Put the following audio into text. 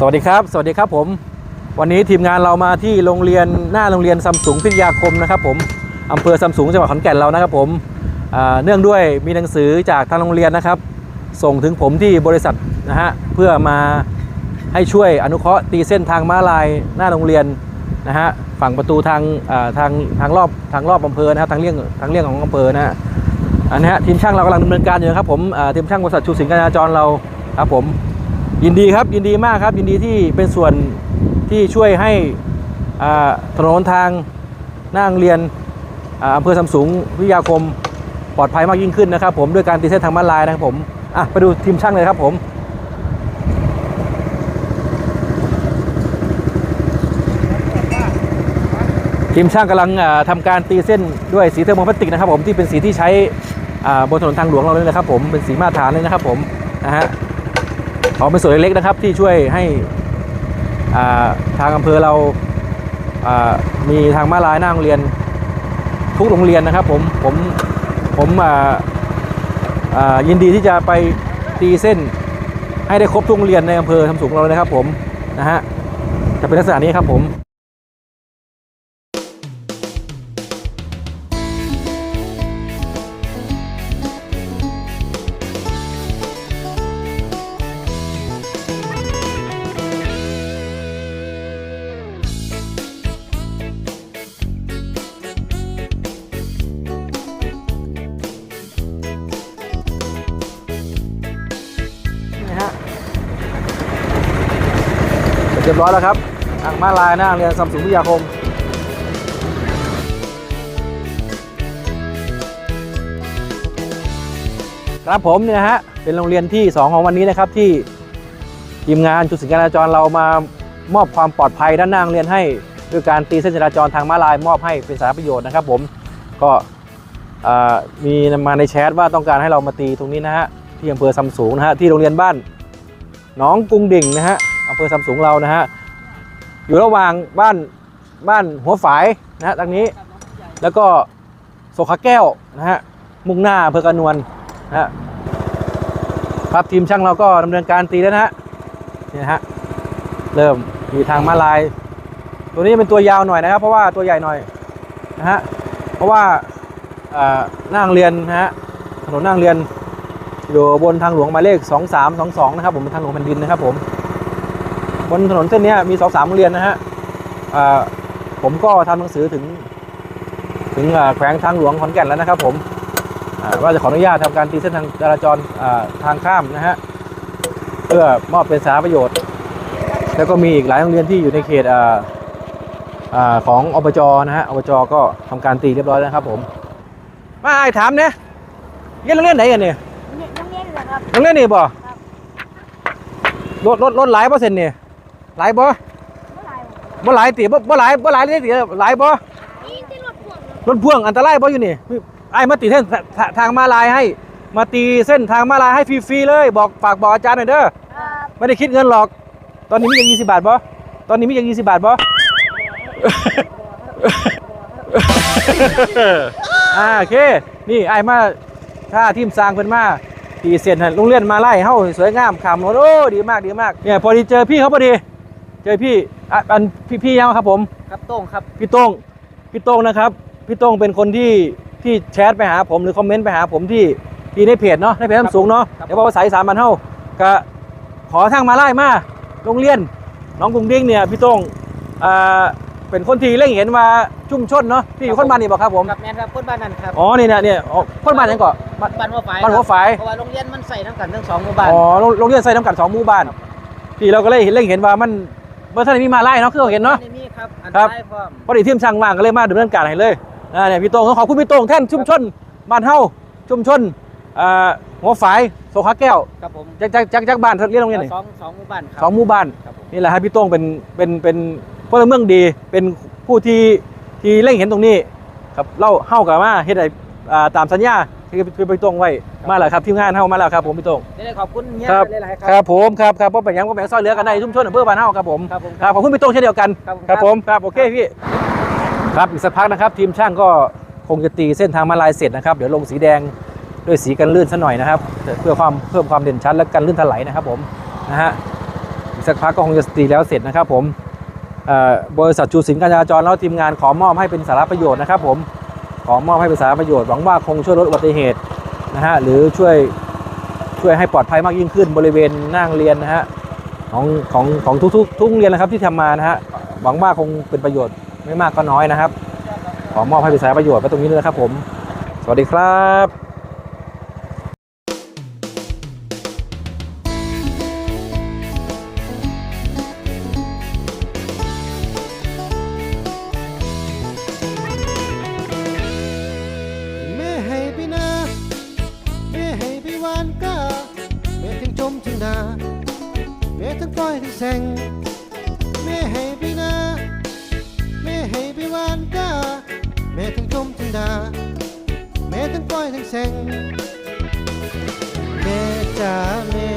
สวัสดีครับ สวัสดีครับผม วันนี้ทีมงานเรามาที่โรงเรียนหน้าโรงเรียนซัมซุงพิทยาคมนะครับผมอำเภอซัมซุงจังหวัดขอนแก่นเรานะครับผมเนื่องด้วยมีหนังสือจากทางโรงเรียนนะครับ ส่งถึงผมที่บริษัทนะฮะเพื่อมาให้ช่วยอนุเคราะห์ตีเส้นทางม้าลายหน้าโรงเรียนนะฮะฝั่งประตูทางทางทางรอบทางรอบอำเภอนะครับทางเลี่ยงทางเลี่ยงของอำเภอนะฮะอันนี้ทีมช่างเรากำลังดำเนินการอยู่นะครับผมทีมช่างบริษัทชูสิงห์การจราจรเราครับผม ยินดีครับยินดีมากครับ ยินดีที่เป็นส่วนที่ช่วยให้ถนนทางหน้าโรงเรียนอำเภอสำสูงวิทยาคมปลอดภัยมากยิ่งขึ้นนะครับ ผมด้วยการตีเส้นทางม้าลายนะครับผมอะไปดูทีมช่างเลยครับผมทีมช่างกำลังอ่าทำการตีเส้นด้วยสีเทอร์โมพลาสติกนะครับผมที่เป็นสีที่ใช้บนถนนทางหลวงเราเลยนะครับผมเป็นสีมาตรฐานเลยนะครับผมนะฮะ ขอเป็นส่วนเล็กๆนะครับที่ช่วยให้าทางอำเภอเราอามีทางม้าลายหน้าโรงเรียนทุกโรงเรียนนะครับผมผมผมยินดีที่จะไปตีเส้นให้ได้ครบทุกโรงเรียนในอำเภอทำสูงเราเลยนะครับผมนะฮะจะเป็นลักษณะนี้ครับผม ร็จเรียบร้อยแล้วครับทางมาลายหน้างเรียนซัมซุงวิทยาคมครับผมเนี่ยนะฮะเป็นโรงเรียนที่ 2 ของวันนี้นะครับที่ทีมงานชุดสิงห์จราจรเรามามอบความปลอดภัยด้านหน้าโรงเรียนให้ด้วยการตีเส้นจราจรทางม้าลายมอบให้เป็นสาธารณประโยชน์นะครับ ผมก็มีมาในแชทว่าต้องการให้เรามาตีตรงนี้นะฮะที่อำเภอซำสูงนะฮะที่โรงเรียนบ้านหนองกรุงดิ่งนะฮะ เภอซำสูงเรานะฮะอยู่ระหว่างบ้านบ้านหัวฝายนะฮะตรงนี้ แล้วก็โสขาแก้วนะฮะมุ่งหน้าอำเภอกระนวลนะฮะครับทีมช่างเราก็ดำเนินการตีแล้วนะฮะนี่นะฮะเริ่มมีทางมาลาย ตัวนี้เป็นตัวยาวหน่อยนะครับ เพราะว่าตัวใหญ่หน่อยนะฮะเพราะว่าอ่าน้าโรงเรียนนะฮะถนนน้าโรงเรียนอยู่บนทางหลวงหมายเลข 2322 นะครับผมเป็นทางหลวงแผ่นดินนะครับผม บนถนนเส้นเนี้ยมี23โรงเรียนนะฮะอ่าผมก็ทำหนังสือถึง ถึงอ่าแขวงทางหลวงขอนแก่นแล้วนะครับ ผมอ่าว่าจะขออนุญาตทำการตีเส้นทางจราจรอ่าทางข้ามนะฮะเพื่อมอบเป็นสาธารณประโยชน์ แล้วก็มีอีกหลายโรงเรียนที่อยู่ในเขตอ่าอ่าของอบจนะฮะอบจก็ทำการตีเรียบร้อยแล้วนะครับ ผมมาไอ้ถามเนี่ยเรียนโรงเรียนไหนกันเนี่ยเนี่ยน้องเล่นเหรอครับยังเล่นนี่บ่ครับรถรถรถหลายเปอร์เซ็นต์นี่ หลายบ่เมื่อไหร่บ่หลายติบ่บ่หลายบ่หลายเลยติหลายบ่นี่ที่รถพ่วงเหรอรถพ่วงอันตรายบ่อยู่นี่ไอ้มาตีเส้นทาทางมาลายให้ มาตีเส้นทางมาลายให้ฟรีๆเลย บอกฝากบอกอาจารย์หน่อยเด้อครับไม่ได้คิดเงินหรอก ตอนนี้มีอย่าง20บาทบ่ตอนนี้มีอย่าง20บาทบ่อ่าโอเค นี่ไอ้มาถ้าทีมสร้างเพิ่นมาตีเส้นให้โรงเรียนมาไล่เฮาสวยงามขามรถโอ้ดีมากดีมากเนี่ยพอดีเจอพี่เขาพอดี เจอพี่อะอันพี่พี่ยังครับผม ครับโต้งครับ พี่โต้งพี่โต้งนะครับพี่โต้งเป็นคนที่ที่แชทไปหาผมหรือคอมเมนต์ไปหาผมที่ที่ในเพจเนาะในเพจน้ำสูงเนาะครับ เดี๋ยวบอกว่าสายสามพันเท่าก็ขอทางมาไล่มาโรงเรียนน้องกรุงดิ้งเนี่ยพี่โต้งอ่าเป็นคนที่เร่งเห็นว่าชุ่มชนเนาะพี่อยู่คนบ้านนี่บอกครับผมครับแม่นครับคนบ้านนั่นครับอ๋อนี่เนี่ยเนี่ยอ๋อคนบ้านยังเกาะบ้านบ้านหัวฝายบ้านหัวฝาย เพราะว่าโรงเรียนมันใส่ทั้งกันทั้งสองหมู่บ้าน อ๋อโรงโรงเรียนใส่น้ำกันสองหมู่บ้านพี่เราก็เลยเห็นเร่งเห็นว่ามัน เมื่อท่านได้มีมาไล่เนาะคือเราเห็นเนาะไม่มีครับอันคตรับรายพร้อมพอดีทีมช่างว่างก็เลยมาดำเนินการให้เลยอ่าเนี่ยพี่โต้งต้องขอบคุณพี่โต้งแท่นชุมชนบ้านเฮาชุมชนอ่าหัวฝายโซขาแก้วครับผมจากจากจากจากบ้านเรียนโรงเรียนนี่สองสองหมู่บ้านครับสองหมู่บ้าน ครับผมนี่แหละฮะพี่โต้งเป็นเป็นเป็นพลเมืองดีเป็นผู้ที่ที่เร่งเห็นตรงนี้ ครับเล่าเฮากับมาเฮ็ดไอ้ อ่าตามสัญญาที่พี่พี่โต้งไว้มาแล้วครับทีมงานเฮามาแล้วครับผมพี่โต้งได้ขอบคุณเฮียครับหลายๆคครับรับผมครับครับเพราะเป็นหยังก็แบ่งซอยเหลือกันในชุมชนอำเภอบ้านเฮาครับผมครับผมครับขอบคุณพี่โต้งเช่นเดียวกันครับผมครับผมครับโอเคพี่ครับอีกสักพักนะครับ ทีมช่างก็คงจะตีเส้นทางมาลายเสร็จนะครับเดี๋ยวลงสีแดงด้วยสีกันลื่นซะหน่อยนะครับ เพื่อความเพิ่มความเด่นชัดและกันลื่นถลายนะครับผมนะฮะอีกสักพักก็คงจะตีแล้วเสร็จนะครับผมเอ่อบริษัทจูสินการจราจรแล้วทีมงานขอมอบให้เป็นสาระประโยชน์นะครับผม ขอมอบให้เป็นสาประโยชน์หวังว่าคงช่วยลดอุบัติเหตุนะฮะหรือช่วยช่วยให้ปลอดภัยมากยิ่งขึ้นบริเวณหนั่งเรียนนะฮะของของของทุกทุกทุกเรียนนะครับที่ทำมานะฮะหวังว่าคงเป็นประโยชน์ไม่มากก็น้อยนะครับ ขอมอบให้เป็นสาประโยชน์ไปตรงนี้เลยนะครับผม สวัสดีครับ หวานก้าแม่ทั้งจมทั้งดาแม่ทั้งปล่อยทั้งแสงแม่ให้ไปนาแม่ให้ไปหวานก้าแม่ทั้งจมทั้งดาแม่ทั้งปล่อยทั้งแสงแม่จ๋าแม่